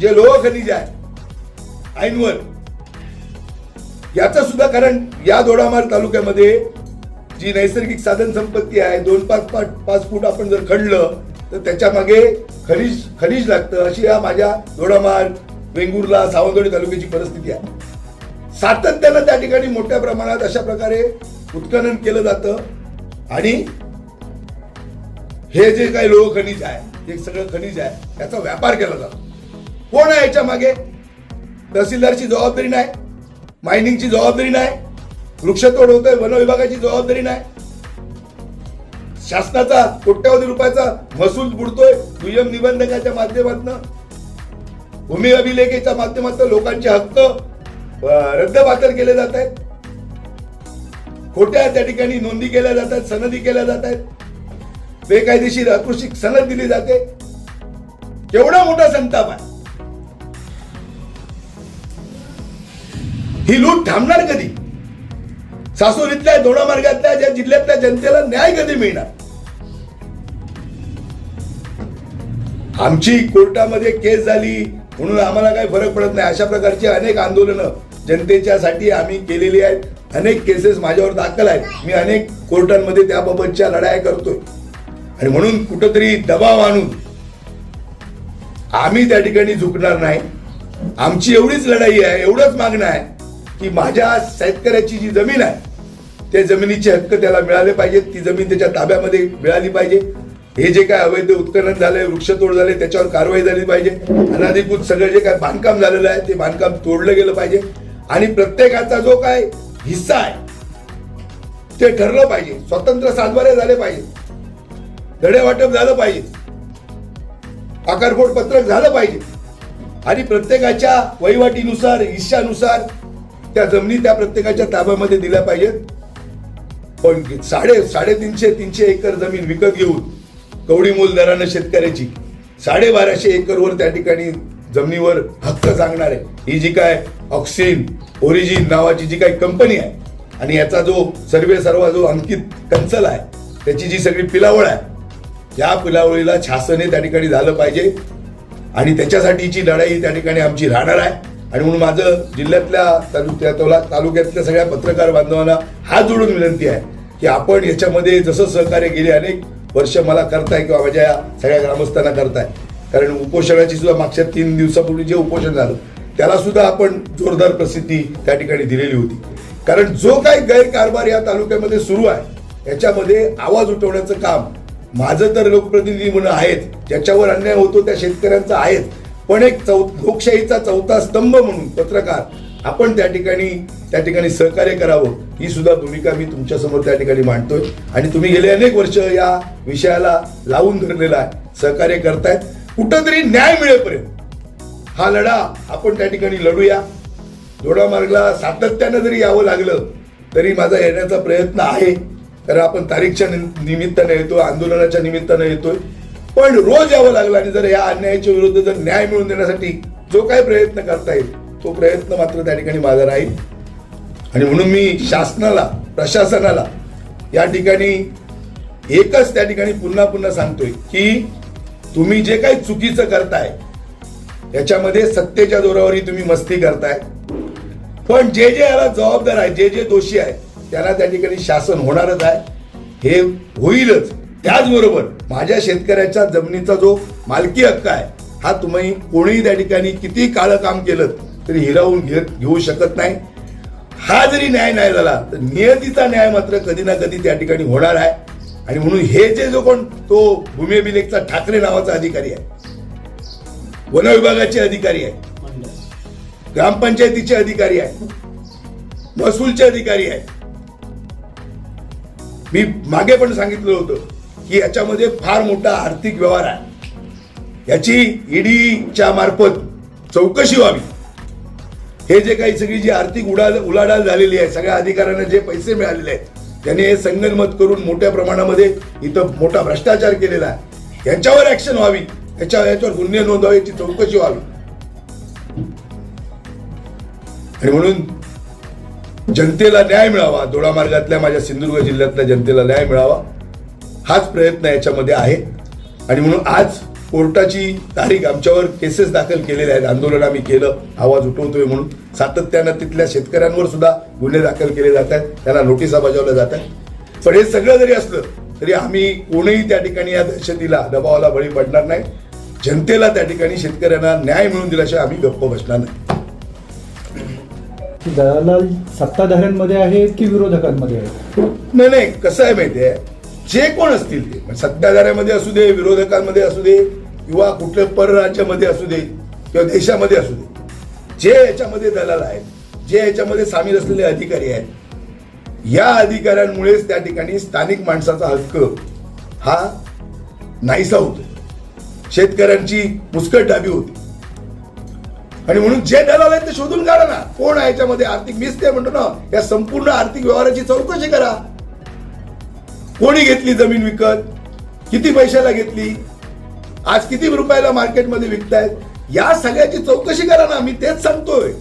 जे लोह खनिज आहे ऐनवर. याचं सुद्धा कारण या दोडामार तालुक्यामध्ये जी नैसर्गिक साधन संपत्ती आहे दोन पाच पाच पाच फूट आपण जर खडलं तर त्याच्यामागे खनिज खनिज लागतं. अशी या माझ्या दोडामार वेंगुर्ला सावंतवाडी तालुक्याची परिस्थिती आहे. सातत्यानं त्या ठिकाणी मोठ्या प्रमाणात अशा प्रकारे उत्खनन केलं जातं. आणि हे जे काही लोह खनिज आहे हे सगळं खनिज आहे त्याचा व्यापार केला जातो. कोण आहे याच्या मागे? तहसीलदारची जबाबदारी नाही मायनिंगची जबाबदारी नाही वृक्षतोड होतोय वन विभागाची जबाबदारी नाही. शासनाचा कोट्यावधी रुपयाचा महसूल बुडतोय दुय्यम निबंधकाच्या माध्यमातून. भूमी अभिलेखेच्या माध्यमातून लोकांचे हक्क रद्दबातल केले जात आहेत. खोट्या त्या ठिकाणी नोंदी केल्या जातात सनदी केल्या जात आहेत. बेकायदेशीर अकृषिक सनद दिली जाते. केवढा मोठा संताप आहे. ही लूट थांबणार कधी? सासुरीतल्या दोडा मार्गातल्या ज्या जिल्ह्यातल्या जनतेला न्याय कधी मिळणार? आमची कोर्टामध्ये केस झाली म्हणून आम्हाला काही फरक पडत नाही. अशा प्रकारची अनेक आंदोलनं जनतेच्या साठी आम्ही केलेली आहेत. अनेक केसेस माझ्यावर दाखल आहेत. मी अनेक कोर्टांमध्ये त्याबाबतच्या लढाया करतोय. आणि म्हणून कुठंतरी दबाव आणून आम्ही त्या ठिकाणी झुकणार नाही. आमची एवढीच लढाई आहे एवढंच मागणं आहे. की माझ्या शेतकऱ्याची जी जमीन आहे त्या जमिनीचे हक्क त्याला मिळाले पाहिजेत. ती जमीन त्याच्या ताब्यामध्ये मिळाली पाहिजे. हे जे काय अवैध उत्खनन झालंय वृक्षतोड झाले त्याच्यावर कारवाई झाली पाहिजे. अनाधिकृत सगळं जे काय बांधकाम झालेलं आहे ते बांधकाम तोडलं गेलं पाहिजे. आणि प्रत्येकाचा जो काय हिस्सा आहे ते ठरलं पाहिजे. स्वतंत्र सातबारे झाले पाहिजे. धडे वाटप झालं पाहिजे. आकारफोड पत्रक झालं पाहिजे. आणि प्रत्येकाच्या वहिवाटीनुसार हिश्शानुसार त्या जमिनी त्या प्रत्येकाच्या ताब्यामध्ये दिल्या पाहिजेत. पण साडे साडेतीनशे तीनशे एकर जमीन विकत घेऊन कवडी मोल दरानं शेतकऱ्याची साडेबाराशे एकरवर त्या ठिकाणी जमिनीवर हक्क सांगणार. आहे ही जी काय ऑक्सिन ओरिजिन नावाची जी काही कंपनी आहे आणि याचा जो सर्वे सर्व जो अंकित कंचल आहे त्याची जी सगळी पिलावळ आहे या पिलावळीला शासने त्या ठिकाणी झालं पाहिजे. आणि त्याच्यासाठीची लढाई त्या ठिकाणी आमची राहणार आहे. आणि म्हणून माझं जिल्ह्यातल्या तालुक्यातला तालुक्यातल्या सगळ्या पत्रकार बांधवांना हात जोडून विनंती आहे की आपण याच्यामध्ये जसं सहकार्य गेले अनेक वर्ष मला करताय किंवा माझ्या सगळ्या ग्रामस्थांना करताय. कारण उपोषणाची सुद्धा मागच्या तीन दिवसापूर्वी जे उपोषण झालं त्याला सुद्धा आपण जोरदार प्रसिद्धी त्या ठिकाणी दिलेली होती. कारण जो काही गैरकारभार या तालुक्यामध्ये सुरू आहे याच्यामध्ये आवाज उठवण्याचं काम माझं तर लोकप्रतिनिधी म्हणून आहेत ज्याच्यावर अन्याय होतो त्या शेतकऱ्यांचा आहेत. पण एक चौ लोकशाहीचा चौथा स्तंभ म्हणून पत्रकार आपण त्या ठिकाणी त्या ठिकाणी सहकार्य करावं ही सुद्धा भूमिका मी तुमच्यासमोर त्या ठिकाणी मांडतोय. आणि तुम्ही गेले अनेक वर्ष या विषयाला लावून धरलेला आहे सहकार्य करतायत. कुठंतरी न्याय मिळेपर्यंत हा लढा आपण त्या ठिकाणी लढूया. जोडामार्गला सातत्यानं जरी यावं लागलं तरी माझा येण्याचा प्रयत्न आहे. कारण आपण तारीखच्या निमित्तानं येतो आंदोलनाच्या निमित्तानं येतोय. पण रोज यावं लागलं आणि जर या अन्यायाच्या विरुद्ध जर न्याय मिळवून देण्यासाठी जो काही प्रयत्न करता येईल तो प्रयत्न मात्र त्या ठिकाणी माझा राहील. आणि म्हणून मी शासनाला प्रशासनाला या ठिकाणी एकच त्या ठिकाणी पुन्हा पुन्हा सांगतोय की तुम्ही जे काही चुकीचं करताय याच्यामध्ये सत्तेच्या जोरावरही तुम्ही मस्ती करताय. पण जे जे याला जबाबदार आहे जे जे दोषी आहे त्याला त्या ठिकाणी शासन होणारच आहे. हे होईलच. त्याचबरोबर माझ्या शेतकऱ्याच्या जमिनीचा जो मालकी हक्क आहे हा तुम्ही कोणीही त्या ठिकाणी किती काळं काम केलं तरी हिरावून घेत घेऊ शकत नाही. हा जरी न्याय नाही झाला तर नियतीचा न्याय मात्र कधी ना कधी त्या ठिकाणी होणार आहे. आणि म्हणून हे जे जो कोण तो भूमी अभिलेखचा ठाकरे नावाचा अधिकारी आहे. वन विभागाचे अधिकारी आहे. ग्रामपंचायतीचे अधिकारी आहे. महसूलचे अधिकारी आहे. मी मागे पण सांगितलं होतं की याच्यामध्ये फार मोठा आर्थिक व्यवहार आहे. याची ईडीच्या मार्फत चौकशी व्हावी. हे जे काही सगळी जी आर्थिक उडाल उलाढाल झालेली आहे सगळ्या अधिकाऱ्यांना जे पैसे मिळालेले आहेत त्यांनी हे संगनमत करून मोठ्या प्रमाणामध्ये इथं मोठा भ्रष्टाचार केलेला आहे. याच्यावर ऍक्शन व्हावी. याच्या याच्यावर गुन्हे नोंदवावे याची चौकशी व्हावी. आणि म्हणून जनतेला न्याय मिळावा दोडा मार्गातल्या माझ्या सिंधुदुर्ग जिल्ह्यातल्या जनतेला न्याय मिळावा. हाच प्रयत्न याच्यामध्ये आहे. आणि म्हणून आज कोर्टाची तारीख आमच्यावर केसेस दाखल केलेल्या आहेत. आंदोलन आम्ही केलं आवाज उठवतोय म्हणून. सातत्यानं तिथल्या शेतकऱ्यांवर सुद्धा गुन्हे दाखल केले जात आहेत. त्यांना नोटिसा बजावल्या जात आहेत. पण हे सगळं जरी असलं तरी आम्ही कोणीही त्या ठिकाणी या दहशतीला दबावाला बळी पडणार नाही. जनतेला त्या ठिकाणी शेतकऱ्यांना न्याय मिळवून दिल्याशिवाय आम्ही गप्प बसणार नाही. दलाल सत्ताधाऱ्यांमध्ये आहेत की विरोधकांमध्ये आहेत? नाही नाही कसं आहे माहितीये जे कोण असतील ते सत्ताधाऱ्यामध्ये असू दे विरोधकांमध्ये असू दे किंवा कुठल्या परराज्यामध्ये असू दे किंवा देशामध्ये असू दे जे याच्यामध्ये दलाल आहेत जे याच्यामध्ये सामील असलेले अधिकारी आहेत या अधिकाऱ्यांमुळेच त्या ठिकाणी स्थानिक माणसाचा हक्क हा नाहीसा होतो शेतकऱ्यांची मुस्कट डाबी होती. आणि म्हणून जे दलाल आहेत ते शोधून काढा ना. कोण आहे याच्यामध्ये आर्थिक मीच ते म्हणतो ना या संपूर्ण आर्थिक व्यवहाराची चौकशी करा. कोणी घेतली जमीन विकत? किती पैशाला घेतली? आज किती रुपयाला मार्केटमध्ये विकतायत? या सगळ्याची चौकशी करा ना मी तेच सांगतोय.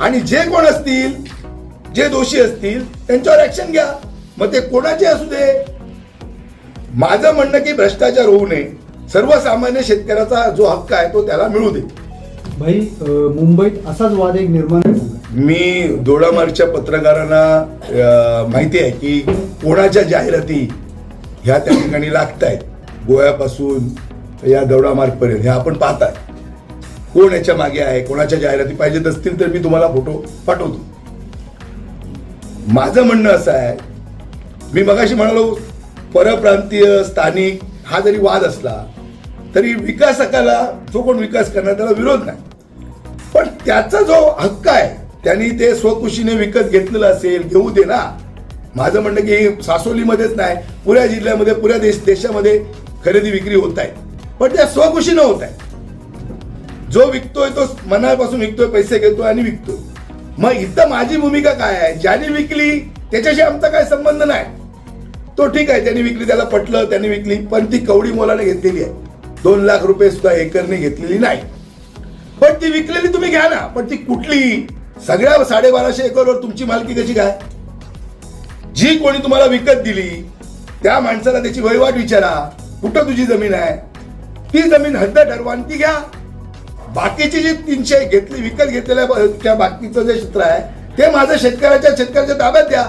आणि जे कोण असतील जे दोषी असतील त्यांच्यावर ऍक्शन घ्या. मग ते कोणाचे असू दे? माझं म्हणणं की भ्रष्टाचार होऊ नये. सर्वसामान्य शेतकऱ्याचा जो हक्क आहे तो त्याला मिळू दे. भाई मुंबईत असाच वाद एक निर्माण झाला. मी दोडामार्गच्या पत्रकारांना माहिती आहे की कोणाच्या जाहिराती ह्या त्या ठिकाणी लागत आहेत गोव्यापासून या दौडामार्गपर्यंत हे आपण पाहताय. कोण याच्या मागे आहे कोणाच्या जाहिराती पाहिजेत असतील तर मी तुम्हाला फोटो पाठवतो. माझं म्हणणं असं आहे मी मगाशी म्हणालो परप्रांतीय स्थानिक हा जरी वाद असला तरी विकासकाला जो कोण विकास करणार त्याला विरोध नाही. पण त्याचा जो हक्क आहे त्यांनी ते स्वखुशीने विकत घेतलेलं असेल घेऊ दे ना. माझं म्हणणं की सासोलीमध्येच नाही पुऱ्या जिल्ह्यामध्ये पुऱ्या देश देशामध्ये खरेदी विक्री होत आहे. पण त्या स्वखुशीनं होत आहे. जो विकतोय तो मनापासून विकतोय पैसे घेतोय आणि विकतोय. मग इथं माझी भूमिका काय आहे? ज्याने विकली त्याच्याशी आमचा काय संबंध नाही. तो ठीक आहे त्यांनी विकली त्याला पटलं त्यांनी विकली पण ती कवडी मोलाने घेतलेली आहे. दोन लाख रुपये सुद्धा एकरने घेतलेली नाही. पण ती विकलेली तुम्ही घ्या ना. पण ती कुठली? सगळ्या साडेबाराशे एकरवर तुमची मालकी कशी काय? जी कोणी तुम्हाला विकत दिली त्या माणसाला त्याची वहिवाट विचारा. कुठं तुझी जमीन आहे? ती जमीन हद्द ठरवा ती घ्या. बाकीची जी तीनशे घेतली विकत घेतलेल्या त्या बाकीचं जे क्षेत्र आहे ते माझं शेतकऱ्याच्या शेतकऱ्याच्या ताब्यात द्या.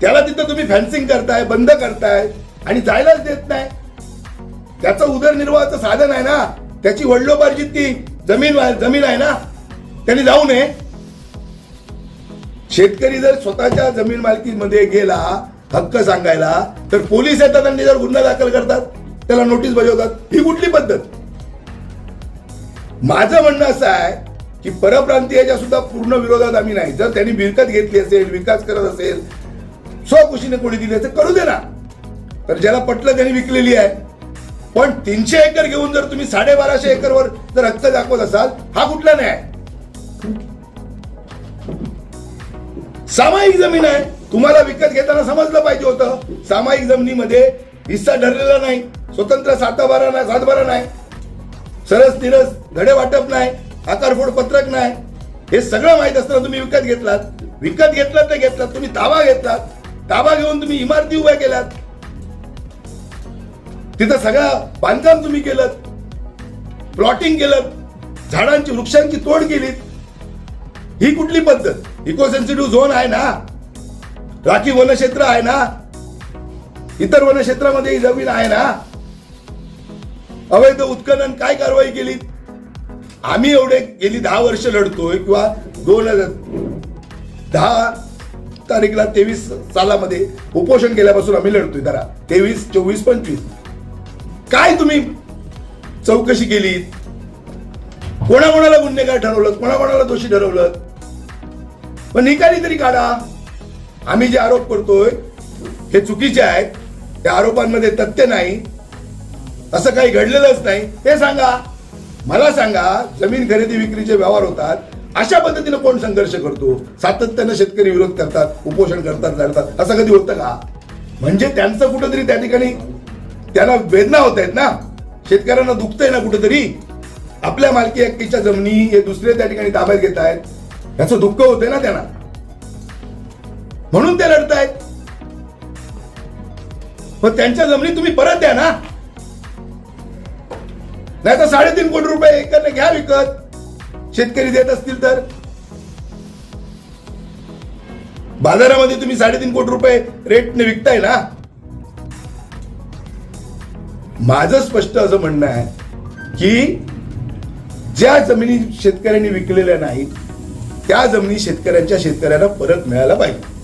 त्याला तिथं तुम्ही फॅन्सिंग करताय बंद करताय आणि जायलाच देत नाही. त्याचं उदरनिर्वाहाचं साधन आहे ना? त्याची वडलोपार्जित ती जमीन जमीन आहे ना? त्यांनी जाऊ नये. शेतकरी जर स्वतःच्या जमीन मालकीमध्ये गेला हक्क सांगायला तर पोलीस येतात आणि जर गुन्हा दाखल करतात त्याला नोटीस बजावतात. ही कुठली पद्धत? माझं म्हणणं असं आहे की परप्रांतीयाच्या सुद्धा पूर्ण विरोधात आम्ही नाही. जर त्यांनी विकत घेतली असेल विकास करत असेल स्वखुशीने कोणी दिली असेल करू दे ना. तर ज्याला पटलं त्यांनी विकलेली आहे. पण तीनशे एकर घेऊन जर तुम्ही साडेबाराशे एकरवर जर हक्क दाखवत असाल हा कुठला न्याय? सामायिक जमीन आहे. तुम्हाला विकत घेताना समजलं पाहिजे होतं. सामायिक जमिनीमध्ये हिस्सा ठरलेला नाही. स्वतंत्र सातबारा नाही सातबारा नाही. सरस निरस धडे वाटप नाही आकारफोड पत्रक नाही. हे सगळं माहीत असताना तुम्ही विकत घेतलात. विकत घेतलात ते घेतलात. तुम्ही ताबा घेतलात. ताबा घेऊन तुम्ही इमारती उभ्या केल्यात. तिथं सगळं बांधकाम तुम्ही केलं प्लॉटिंग केलं झाडांची वृक्षांची तोड केलीत. ही कुठली पद्धत? इको सेन्सिटिव्ह झोन आहे ना? राखी वनक्षेत्र आहे ना? इतर वनक्षेत्रामध्ये ही जमीन आहे ना? अवैध उत्खनन काय कारवाई केली? आम्ही एवढे गेली दहा वर्ष लढतोय किंवा दोन हजार दहा तारीखला तेवीस सालामध्ये उपोषण केल्यापासून आम्ही लढतोय. जरा तेवीस चोवीस पंचवीस. काय तुम्ही चौकशी केली? कोणाकोणाला गुन्हेगार ठरवलं? कोणाकोणाला दोषी ठरवलं? पण निकाली तरी काढा. आम्ही जे आरोप करतोय हे चुकीचे आहेत. त्या आरोपांमध्ये तथ्य नाही. असं काही घडलेलंच नाही. हे सांगा. मला सांगा जमीन खरेदी विक्रीचे व्यवहार होतात. अशा पद्धतीने कोण संघर्ष करतो? सातत्यानं शेतकरी विरोध करतात उपोषण करतात लढतात. असं कधी होतं का? म्हणजे त्यांचं कुठंतरी त्या ठिकाणी त्यांना वेदना होत आहेत ना? शेतकऱ्यांना दुखतंय ना कुठंतरी? आपल्या मालकी हक्कीच्या जमिनी हे दुसरे त्या ठिकाणी ताब्यात घेत आहेत. याचं दुःख होतंय ना त्यांना. म्हणून ते लढतायत पण त्यांच्या जमिनी तुम्ही परत द्या ना. नाही तर साडेतीन कोटी रुपये एकरने घ्या विकत. शेतकरी देत असतील तर. बाजारामध्ये तुम्ही साडेतीन कोटी रुपये रेटने विकताय ना. माझं स्पष्ट असं म्हणणं आहे की ज्या जमिनी शेतकऱ्यांनी विकलेल्या नाहीत त्या जमिनी शेतकऱ्यांच्या शेतकऱ्यांना परत मिळायला पाहिजे.